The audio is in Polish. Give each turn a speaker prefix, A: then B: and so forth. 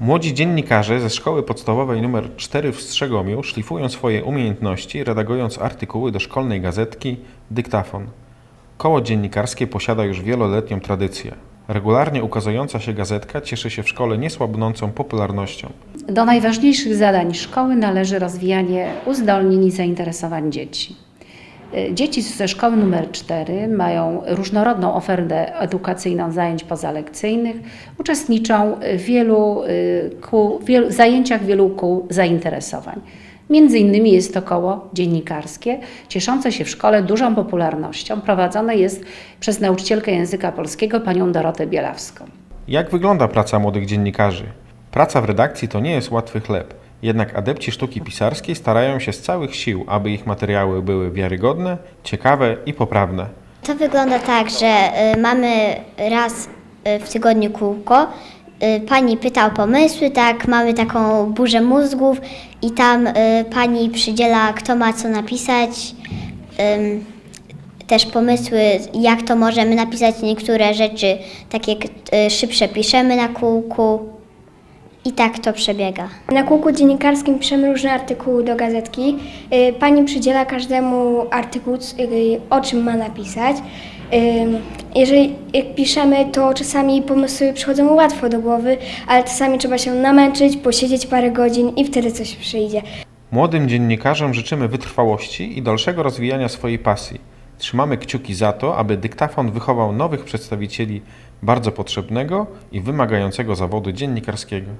A: Młodzi dziennikarze ze szkoły podstawowej nr 4 w Strzegomiu szlifują swoje umiejętności, redagując artykuły do szkolnej gazetki Dyktafon. Koło dziennikarskie posiada już wieloletnią tradycję. Regularnie ukazująca się gazetka cieszy się w szkole niesłabnącą popularnością.
B: Do najważniejszych zadań szkoły należy rozwijanie uzdolnień i zainteresowań dzieci. Y, Dzieci ze szkoły numer 4 mają różnorodną ofertę edukacyjną zajęć pozalekcyjnych, uczestniczą w wielu, kół, wielu zajęciach wielu kół zainteresowań. Między innymi jest to koło dziennikarskie, cieszące się w szkole dużą popularnością. Prowadzone jest przez nauczycielkę języka polskiego panią Dorotę Bielawską.
A: Jak wygląda praca młodych dziennikarzy? Praca w redakcji to nie jest łatwy chleb, jednak adepci sztuki pisarskiej starają się z całych sił, aby ich materiały były wiarygodne, ciekawe i poprawne.
C: To wygląda tak, że y, mamy raz y, w tygodniu kółko. Y, Pani pyta o pomysły, tak, mamy taką burzę mózgów i tam pani przydziela, kto ma co napisać. Też pomysły, jak to możemy napisać niektóre rzeczy, takie szybsze piszemy na kółku. I tak to przebiega.
D: Na kółku dziennikarskim piszemy różne artykuły do gazetki. Y, Pani przydziela każdemu artykuł, y, o czym ma napisać. Ym, Jeżeli jak piszemy, to czasami pomysły przychodzą łatwo do głowy, ale czasami trzeba się namęczyć, posiedzieć parę godzin i wtedy coś przyjdzie.
A: Młodym dziennikarzom życzymy wytrwałości i dalszego rozwijania swojej pasji. Trzymamy kciuki za to, aby dyktafon wychował nowych przedstawicieli bardzo potrzebnego i wymagającego zawodu dziennikarskiego.